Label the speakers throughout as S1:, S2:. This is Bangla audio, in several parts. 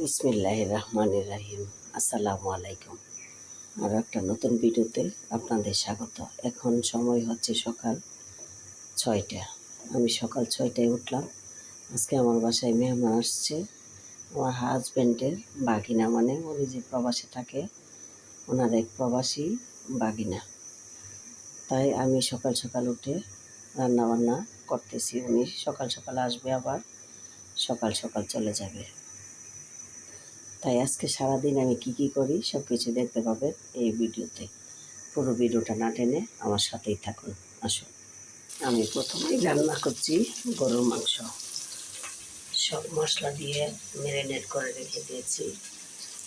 S1: বিসমিল্লাহ রহমান রাহিম। আসসালামু আলাইকুম। আর একটা নতুন ভিডিওতে আপনাদের স্বাগত। এখন সময় হচ্ছে সকাল ছয়টা। আমি সকাল ছয়টায় উঠলাম। আজকে আমার বাসায় মেহমান আসছে। আমার হাজব্যান্ডের বাগিনা মানে উনি যে প্রবাসে থাকে, ওনার এক প্রবাসী বাগিনা। তাই আমি সকাল সকাল উঠে রান্না বান্না করতেছি। উনি সকাল সকাল আসবে আবার সকাল সকাল চলে যাবে। তাই আজকে সারাদিন আমি কি কি করি সব কিছু দেখতে পাবেন এই ভিডিওতে। পুরো ভিডিওটা না টেনে আমার সাথেই থাকুন। আসুন। আমি প্রথমেই রান্না করছি গরুর মাংস। সব মশলা দিয়ে ম্যারিনেট করে রেখে দিয়েছি।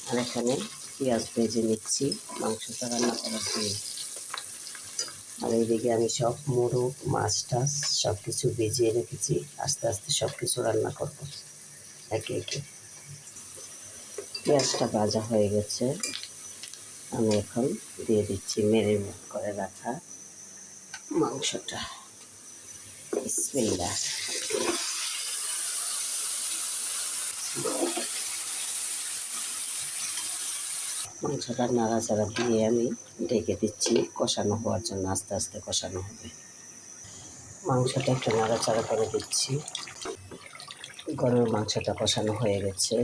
S1: আর এখানে পেঁয়াজ ভেজে নিচ্ছি, মাংসটা রান্না করার জন্য। আর এইদিকে আমি সব মোরগ, মাছ, টাছ সব কিছু ভিজিয়ে রেখেছি। আস্তে আস্তে সব কিছু রান্না করব। একে একে। পেঁয়াজটা ভাজা হয়ে গেছে। আমি এখন দিয়ে দিচ্ছি মেরিনেট করে রাখা মাংসটা। বিসমিল্লাহ। মাংসটা নাড়াচাড়া দিয়ে আমি ডেকে দিচ্ছি। কষানো হওয়ার জন্য আস্তে আস্তে কষানো হবে। মাংসটা একটু নাড়াচাড়া করে দিচ্ছি। গরুর মাংসটা কষানো হয়ে গেছে।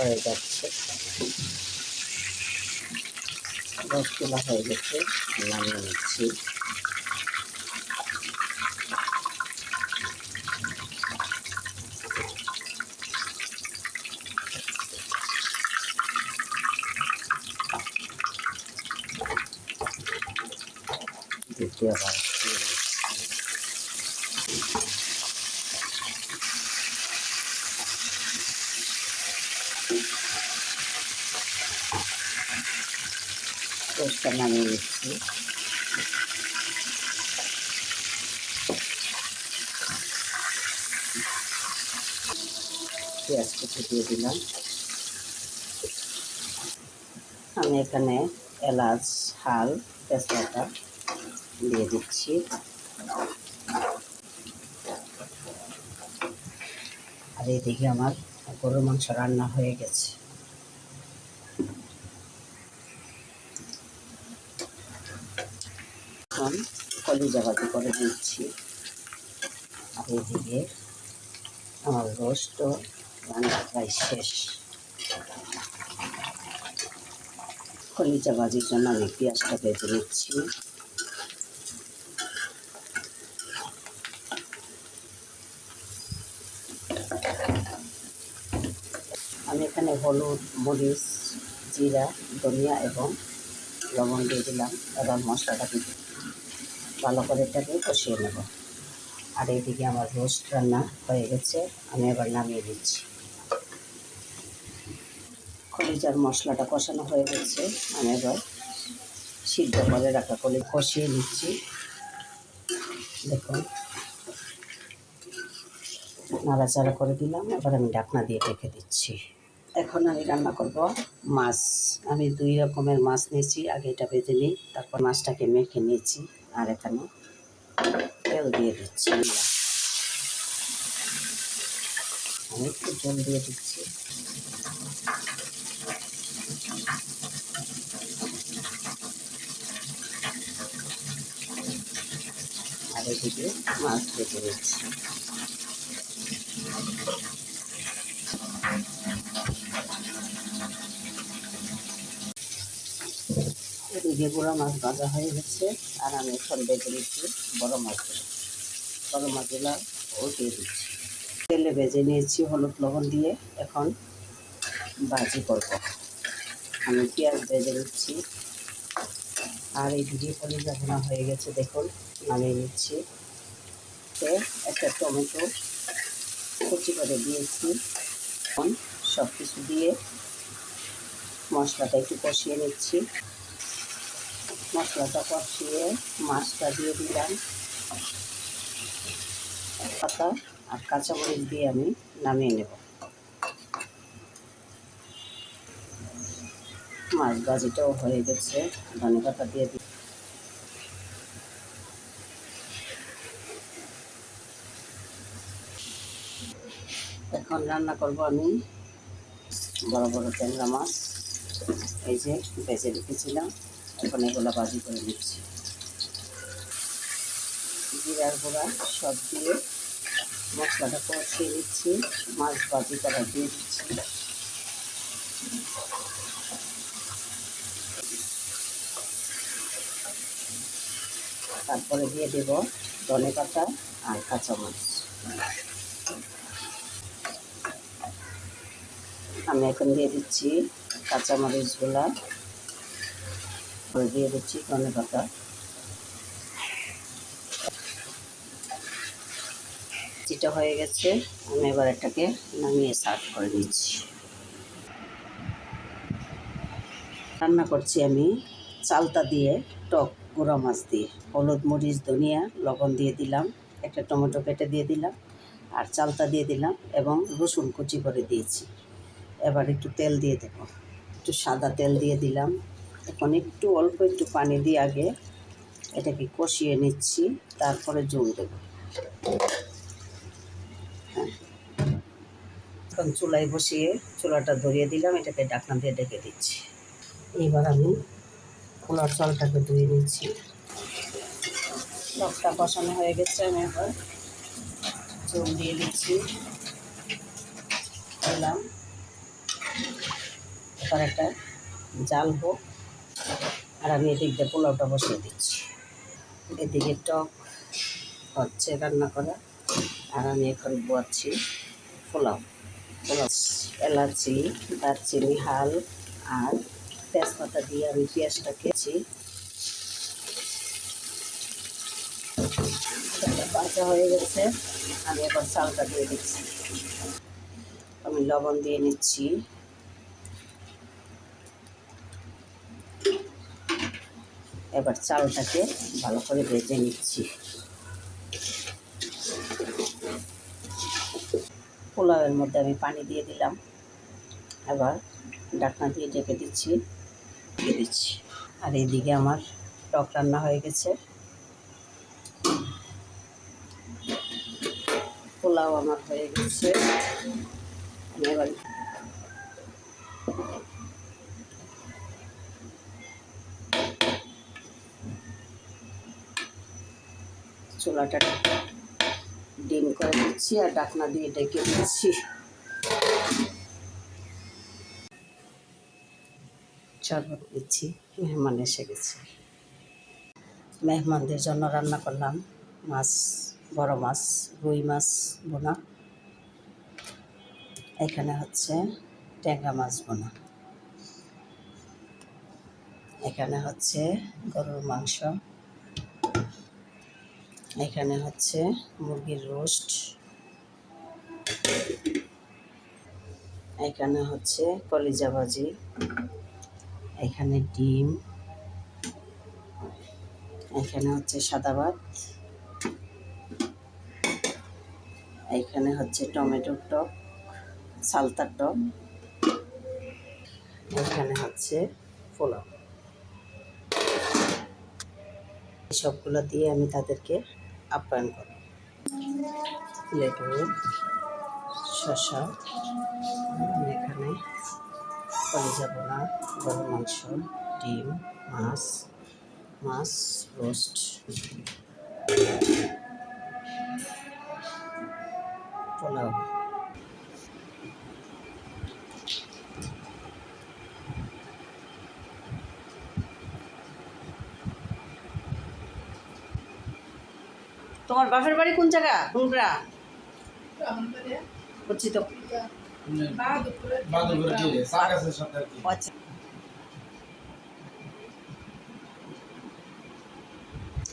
S1: হয়ে যাচ্ছে দশ তোলা হয়ে গেছে নামিয়ে নিচ্ছি দ্বিতীয়বার দিয়ে দিচ্ছি। নামিয়ে দিলাম। আমি এখানে এলাচ হাল তেজপাতা দিয়ে দিচ্ছি। আর এদিকে আমার গরুর মাংস রান্না হয়ে গেছে। এখন কলিজা বাতি করে দিচ্ছি। আর এদিকে আমার রোস্ট রান্না প্রায় শেষ। কলিজা ভাজির জন্য আমি পেঁয়াজটা ভেজে নিচ্ছি আমি এখানে হলুদ মরিচ জিরা, ধনিয়া এবং লবণ দিয়ে দিলাম। এবার মশলাটাকে ভালো করে এটাকে কষিয়ে নেব। আর এইদিকে আমার রোস্ট রান্না হয়ে গেছে। আমি এবার নামিয়ে দিচ্ছি। কলিজার মশলাটা কষানো হয়ে গেছে। আমি এবার সিদ্ধ করে রাখা করে কষিয়ে নিচ্ছি। দেখুন। নাড়াচাড়া করে দিলাম। এবার আমি ঢাকনা দিয়ে রেখে দিচ্ছি। এখন আমি রান্না করব মাছ। আমি দুই রকমের মাছ নিয়েছি, আগে এটা ভেজে নিই, তারপর মাছটাকে মেখে নিয়েছি, আর এখানে তেল দিয়ে দিচ্ছি। আমি একটু জল দিয়ে দিচ্ছি। আর এদিকে মাছ ভেজে দিচ্ছি। এদিকে গুঁড়া মাছ ভাজা হয়ে গেছে, আর আমি এখন বেজে নিচ্ছি বড় মাছগুলো বড় মাছগুলো ও দিয়ে দিচ্ছি। তেলে ভেজে নিয়েছি হলুদ লবণ দিয়ে, এখন ভাজি করব। আমি পেঁয়াজ ভেজে নিচ্ছি। আর এইদিকে কলিজা ভোনা হয়ে গেছে, দেখুন, নামিয়ে নিচ্ছি। একটা টমেটো কুচি করে দিয়েছি। এখন সব কিছু দিয়ে মশলাটা একটু কষিয়ে নিচ্ছি। মশলাটা কষিয়ে মাছটা দিয়ে দিলাম। পাতা আর কাঁচামরিচ দিয়ে আমি নামিয়ে নেব। মাছ ভাজিটাও হয়ে গেছে। ধনে পাতা দিয়ে দিই এখন রান্না করব আমি বড় বড় ট্যাংরা মাছ। এই যে বেজে রেখেছিলাম। এখন এগুলো ভাজি করে দিচ্ছি। জিরার গুঁড়া সব দিয়ে মশলাটা কষিয়ে দিচ্ছি মাছ ভাজি করা দিয়ে দিচ্ছি। তারপরে দিয়ে দেব ধনে পাতা আর কাঁচামরিচ আমি এখন দিয়ে দিচ্ছি কাঁচামরিচগুলা দিয়ে দিচ্ছি, ধনে পাতা। যেটা হয়ে গেছে, আমি এবার এটাকে নামিয়ে সার্ভ করে দিচ্ছি। রান্না করছি আমি চালতা দিয়ে, টক গুঁড়া মাছ দিয়ে। হলুদ, মরিচ, ধনিয়া, লবণ দিয়ে দিলাম, একটা টমেটো কেটে দিয়ে দিলাম, আর চালতা দিয়ে দিলাম এবং রসুন কুচি করে দিয়েছি। এবার একটু তেল দিয়ে দেব। একটু সাদা তেল দিয়ে দিলাম। এখন একটু অল্প একটু পানি দিয়ে আগে এটাকে কষিয়ে নিচ্ছি, তারপরে জল দেব। হ্যাঁ। এখন চুলায় বসিয়ে চুলাটা ধরিয়ে দিলাম, এটাকে ঢাকনা দিয়ে ডেকে দিচ্ছি। এইবার আমি পোলার চালটাকে ধুয়ে নিচ্ছি। টকটা বসানো হয়ে গেছে, আমি এবার চুল দিয়ে দিচ্ছি। দিলাম। এবার একটা জাল হোক আর আমি এদিক দিয়ে পোলাওটা বসিয়ে দিচ্ছি। এদিকে টক হচ্ছে রান্না করা, আর আমি এখন বোয়াচ্ছি পোলাও। পোলাও, এলাচি, দারচিনি, হাল, আর তেজপাতা দিয়ে আমি পেঁয়াজটা কেছি বাঁচা হয়ে গেছে, আমি এবার চালটা দিয়ে দিচ্ছি। আমি লবণ দিয়ে নিচ্ছি। এবার চালটাকে ভালো করে ভেজে নিচ্ছি। পোলাওয়ের মধ্যে আমি পানি দিয়ে দিলাম। এবার ডাকনা দিয়ে ঢেকে দিচ্ছি, দিয়ে দিচ্ছি। আর এইদিকে আমার টক রান্না হয়ে গেছে। পোলাও আমার হয়ে গেছে। আমি এবার চুলাটা ডিম করে দিচ্ছি আর ডাকনা দিয়ে ডেকে দিচ্ছি। শরবত দিচ্ছি, মেহমান এসে গেছে। মেহমানদের জন্য রান্না করলাম মাছ, বড় মাছ, রুই মাছ বোনা। এখানে হচ্ছে ট্যাংরা মাছ বোনা। এখানে হচ্ছে গরুর মাংস। এখানে হচ্ছে মুরগির রোস্ট। এখানে হচ্ছে কলিজা ভাজি। এখানে ডিম। এখানে হচ্ছে সাদা ভাত। এখানে হচ্ছে টমেটোর টক, সালতার টক। এখানে হচ্ছে পোলাও। সবগুলো দিয়ে আমি তাদেরকে আপ্যায়ন করে। লেবু শশা এখানে কলিজা বোনা গরুর মাংস ডিম মাছ মাছ রোস্ট। পোলাও। তোমার বাপের বাড়ি কোন জায়গা? কোন গ্রাম তো
S2: বাদুপুরে দিয়ে সার আছে সরকার কি।
S1: আচ্ছা।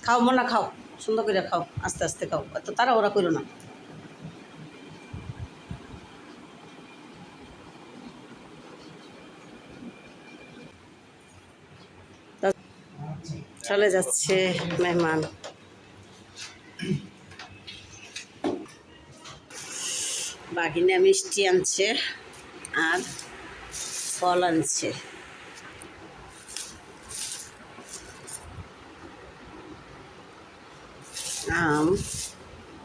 S1: খাও মনা খাও সুন্দর করে খাও আস্তে আস্তে খাও। এত তারা ওরা করো না। চলে যাচ্ছে মেহমান। বাগিনা মিষ্টি আনছে আর ফল আনছে। আম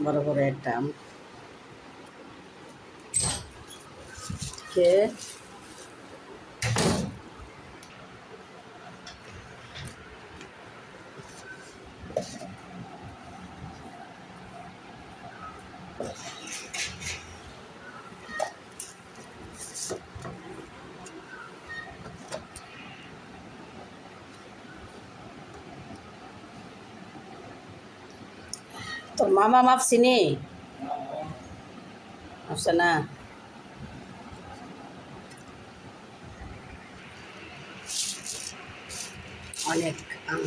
S1: বড় বড় একটা আম। কে? তোর মামা মাপ চিনি আছে না অনেক আম